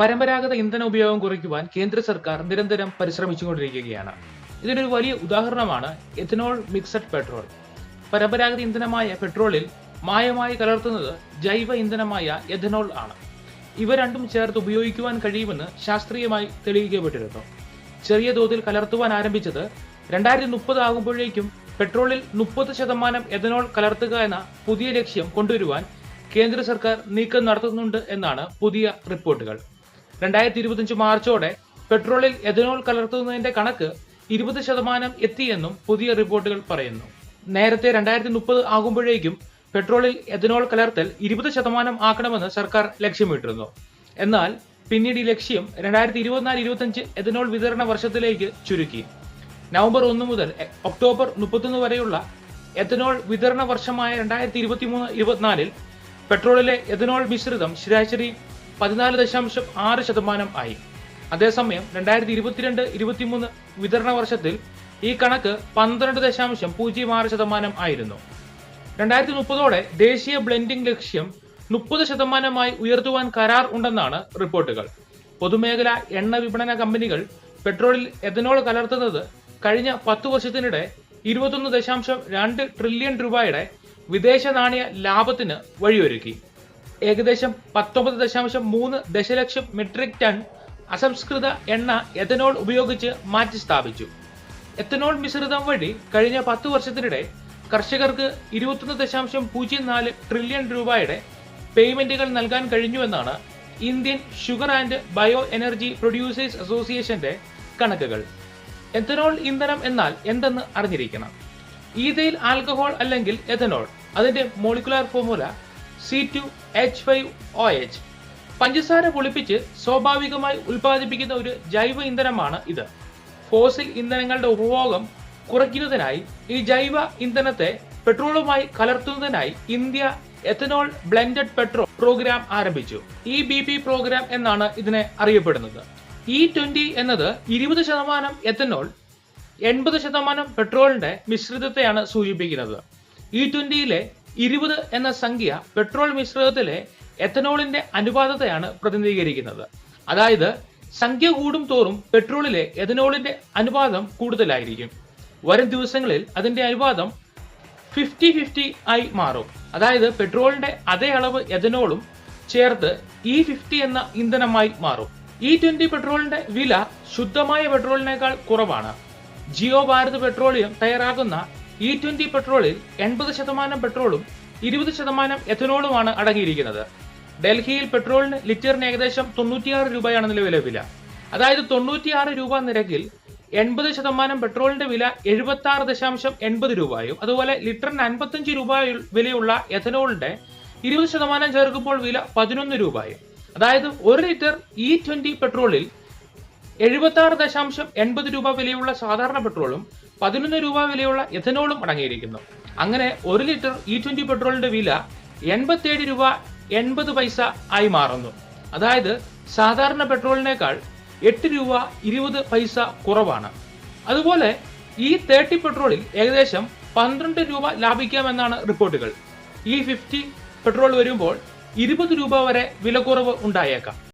പരമ്പരാഗത ഇന്ധന ഉപയോഗം കുറയ്ക്കുവാൻ കേന്ദ്ര സർക്കാർ നിരന്തരം പരിശ്രമിച്ചുകൊണ്ടിരിക്കുകയാണ്. ഇതിനൊരു വലിയ ഉദാഹരണമാണ് എഥനോൾ മിക്സഡ് പെട്രോൾ. പരമ്പരാഗത ഇന്ധനമായ പെട്രോളിൽ മായമായി കലർത്തുന്നത് ജൈവ ഇന്ധനമായ എഥനോൾ ആണ്. ഇവ രണ്ടും ചേർത്ത് ഉപയോഗിക്കുവാൻ കഴിയുമെന്ന് ശാസ്ത്രീയമായി തെളിയിക്കപ്പെട്ടിരുന്നു. ചെറിയ തോതിൽ കലർത്തുവാൻ ആരംഭിച്ചത് രണ്ടായിരത്തി മുപ്പത് ആകുമ്പോഴേക്കും പെട്രോളിൽ മുപ്പത് ശതമാനം എഥനോൾ കലർത്തുക എന്ന പുതിയ ലക്ഷ്യം കൊണ്ടുവരുവാൻ കേന്ദ്ര സർക്കാർ നീക്കം നടത്തുന്നുണ്ട് എന്നാണ് പുതിയ റിപ്പോർട്ടുകൾ. രണ്ടായിരത്തി ഇരുപത്തിയഞ്ച് മാർച്ചോടെ പെട്രോളിൽ എഥനോൾ കലർത്തുന്നതിന്റെ കണക്ക് ഇരുപത് ശതമാനം എത്തിയെന്നും പുതിയ റിപ്പോർട്ടുകൾ പറയുന്നു. നേരത്തെ രണ്ടായിരത്തി മുപ്പത് ആകുമ്പോഴേക്കും പെട്രോളിൽ എഥനോൾ കലർത്തൽ ഇരുപത് ശതമാനം ആക്കണമെന്ന് സർക്കാർ ലക്ഷ്യമിട്ടിരുന്നു. എന്നാൽ പിന്നീട് ഈ ലക്ഷ്യം രണ്ടായിരത്തി ഇരുപത്തിനാല് ഇരുപത്തിയഞ്ച് എഥനോൾ വിതരണ വർഷത്തിലേക്ക് ചുരുക്കി. നവംബർ ഒന്ന് മുതൽ ഒക്ടോബർ മുപ്പത്തൊന്ന് വരെയുള്ള എഥനോൾ വിതരണ വർഷമായ രണ്ടായിരത്തി ഇരുപത്തി മൂന്ന് ഇരുപത്തിനാലിൽ പെട്രോളിലെ എഥനോൾ മിശ്രിതം ശരാശരി പതിനാല് ദശാംശം ആറ് ശതമാനം ആയി. അതേസമയം രണ്ടായിരത്തി ഇരുപത്തിരണ്ട് ഇരുപത്തിമൂന്ന് വിതരണ വർഷത്തിൽ ഈ കണക്ക് പന്ത്രണ്ട് ദശാംശം പൂജ്യം ആറ് ശതമാനം ആയിരുന്നു. രണ്ടായിരത്തി മുപ്പതോടെ ദേശീയ ബ്ലെൻഡിംഗ് ലക്ഷ്യം മുപ്പത് ശതമാനമായി ഉയർത്തുവാൻ കരാർ ഉണ്ടെന്നാണ് റിപ്പോർട്ടുകൾ. പൊതുമേഖല എണ്ണ വിപണന കമ്പനികൾ പെട്രോളിൽ എഥനോൾ കലർത്തുന്നത് കഴിഞ്ഞ പത്തു വർഷത്തിനിടെ ഇരുപത്തൊന്ന് ദശാംശം രണ്ട് ട്രില്യൺ രൂപയുടെ വിദേശ നാണയ ലാഭത്തിന് വഴിയൊരുക്കി. ഏകദേശം പത്തൊമ്പത് ദശാംശം മൂന്ന് ദശലക്ഷം മെട്രിക് ടൺ അസംസ്കൃത എണ്ണ എഥനോൾ ഉപയോഗിച്ച് മാറ്റി സ്ഥാപിച്ചു. എത്തനോൾ മിശ്രിതം വഴി കഴിഞ്ഞ പത്ത് വർഷത്തിനിടെ കർഷകർക്ക് ഇരുപത്തൊന്ന് ദശാംശം പൂജ്യം നാല് ട്രില്യൺ രൂപയുടെ പേയ്മെന്റുകൾ നൽകാൻ കഴിഞ്ഞുവെന്നാണ് Indian sugar and bio energy producers അസോസിയേഷന്റെ കണക്കുകൾ. എഥനോൾ ഇന്ധനം എന്നാൽ എന്തെന്ന് അറിഞ്ഞിരിക്കണം. ഈതയിൽ ആൽക്കഹോൾ അല്ലെങ്കിൽ എഥനോൾ അതിന്റെ molecular formula C two H five O H പഞ്ചസാര പൊളിപ്പിച്ച് സ്വാഭാവികമായി ഉൽപ്പാദിപ്പിക്കുന്ന ഒരു ജൈവ ഇന്ധനമാണ് ഇത്. ഫോസിൽ ഇന്ധനങ്ങളുടെ ഉപഭോഗം കുറയ്ക്കുന്നതിനായി ഈ ജൈവ ഇന്ധനത്തെ പെട്രോളുമായി കലർത്തുന്നതിനായി India ethanol blended petrol programme ആരംഭിച്ചു. ഇ ബി പി പ്രോഗ്രാം എന്നാണ് ഇതിനെ അറിയപ്പെടുന്നത്. ഇ ട്വന്റി എന്നത് ഇരുപത് ശതമാനം എഥനോൾ എൺപത് ശതമാനം പെട്രോളിന്റെ മിശ്രിതത്തെയാണ് സൂചിപ്പിക്കുന്നത്. ഇ ട്വന്റിയിലെ ഇരുപത് എന്ന സംഖ്യ പെട്രോൾ മിശ്രിതത്തിലെ എഥനോളിന്റെ അനുപാതത്തെയാണ് പ്രതിനിധീകരിക്കുന്നത്. അതായത് സംഖ്യ കൂടും തോറും പെട്രോളിലെ എഥനോളിന്റെ അനുപാതം കൂടുതലായിരിക്കും. വരും ദിവസങ്ങളിൽ അതിന്റെ അനുപാതം ഫിഫ്റ്റി ഫിഫ്റ്റി ആയി മാറും. അതായത് പെട്രോളിന്റെ അതേ അളവ് എഥനോളും ചേർത്ത് ഇ ഫിഫ്റ്റി എന്ന ഇന്ധനമായി മാറും. ഇ ട്വന്റി പെട്രോളിന്റെ വില ശുദ്ധമായ പെട്രോളിനേക്കാൾ കുറവാണ്. ജിയോ ഭാരത് പെട്രോളിയം തയ്യാറാക്കുന്ന ഇ ട്വന്റി പെട്രോളിൽ എൺപത് ശതമാനം പെട്രോളും ഇരുപത് ശതമാനം എഥനോളുമാണ് അടങ്ങിയിരിക്കുന്നത്. ഡൽഹിയിൽ പെട്രോളിന് ലിറ്ററിന് ഏകദേശം തൊണ്ണൂറ്റിയാറ് രൂപയാണ് നിലവിലെ വില. അതായത് തൊണ്ണൂറ്റിയാറ് രൂപ നിരക്കിൽ എൺപത് ശതമാനം പെട്രോളിന്റെ വില എഴുപത്തി ആറ് ദശാംശം എൺപത് രൂപയും അതുപോലെ ലിറ്ററിന് അൻപത്തഞ്ച് രൂപ വിലയുള്ള എഥനോളിന്റെ ഇരുപത് ശതമാനം ചേർക്കുമ്പോൾ വില പതിനൊന്ന് രൂപയും. അതായത് ഒരു ലിറ്റർ ഇ ട്വന്റി പെട്രോളിൽ എഴുപത്തി ആറ് ദശാംശം എൺപത് രൂപ വിലയുള്ള സാധാരണ പെട്രോളും പതിനൊന്ന് രൂപ വിലയുള്ള എഥനോളും അടങ്ങിയിരിക്കുന്നു. അങ്ങനെ ഒരു ലിറ്റർ ഇ ട്വന്റി പെട്രോളിന്റെ വില എൺപത്തിയേഴ് രൂപ എൺപത് പൈസ ആയി മാറുന്നു. അതായത് സാധാരണ പെട്രോളിനേക്കാൾ എട്ട് രൂപ ഇരുപത് പൈസ കുറവാണ്. അതുപോലെ ഈ തേർട്ടി പെട്രോളിൽ ഏകദേശം പന്ത്രണ്ട് രൂപ ലാഭിക്കാമെന്നാണ് റിപ്പോർട്ടുകൾ. ഈ ഫിഫ്റ്റി പെട്രോൾ വരുമ്പോൾ ഇരുപത് രൂപ വരെ വിലക്കുറവ് ഉണ്ടായേക്കാം.